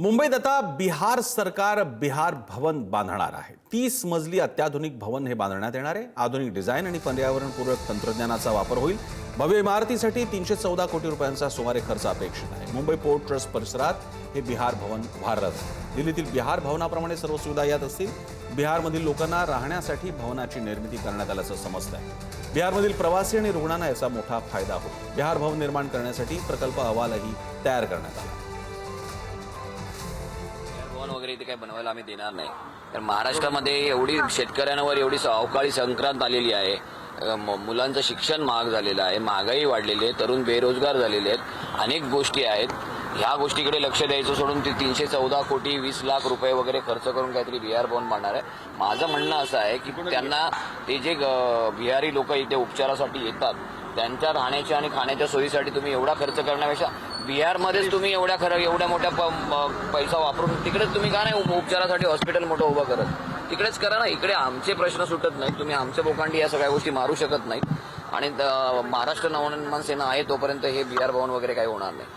मुंबईत आता बिहार सरकार बिहार भवन बांधणार आहे. तीस मजली अत्याधुनिक भवन हे बांधण्यात येणार आहे. आधुनिक डिझाईन आणि पर्यावरणपूरक तंत्रज्ञानाचा वापर होईल. भव्य इमारतीसाठी तीनशे चौदा कोटी रुपयांचा सुमारे खर्च अपेक्षित आहे. मुंबई पोर्ट ट्रस्ट परिसरात हे बिहार भवन उभारलं दिल्लीतील बिहार भवनाप्रमाणे सर्व सुविधा यात असतील. बिहारमधील लोकांना राहण्यासाठी भवनाची निर्मिती करण्यात आल्याचं समजतं आहे बिहारमधील प्रवासी आणि रुग्णांना याचा मोठा फायदा होईल. बिहार भवन निर्माण करण्यासाठी प्रकल्प अहवालही तयार करण्यात आला. भवन वगैरे इथे काही बनवायला आम्ही देणार नाही. तर महाराष्ट्रामध्ये एवढी शेतकऱ्यांवर एवढी अवकाळी संक्रांत आलेली आहे. मुलांचं शिक्षण महाग झालेलं आहे. महागाई वाढलेली आहे. तरुण बेरोजगार झालेले आहेत. अनेक गोष्टी आहेत. ह्या गोष्टीकडे लक्ष द्यायचं सोडून ते तीनशे चौदा कोटी वीस लाख रुपये वगैरे खर्च करून काहीतरी बिहार भवन बांधणार आहे. माझं म्हणणं असं आहे की त्यांना ते जे बिहारी लोक इथे उपचारासाठी येतात त्यांच्या राहण्याच्या आणि खाण्याच्या सोयीसाठी तुम्ही एवढा खर्च करण्यापेक्षा बिहारमध्येच तुम्ही एवढ्या खरं एवढ्या मोठ्या प- पैसा वापरून तिकडेच तुम्ही का नाही उप- उपचारासाठी हॉस्पिटल मोठं उभं करत? तिकडेच करा ना इकडे आमचे प्रश्न सुटत नाहीत. तुम्ही आमच्या बोकांडी या सगळ्या गोष्टी मारू शकत नाहीत. आणि महाराष्ट्र नवनिर्माण सेना आहे तोपर्यंत हे बिहार भवन वगैरे काही होणार नाही.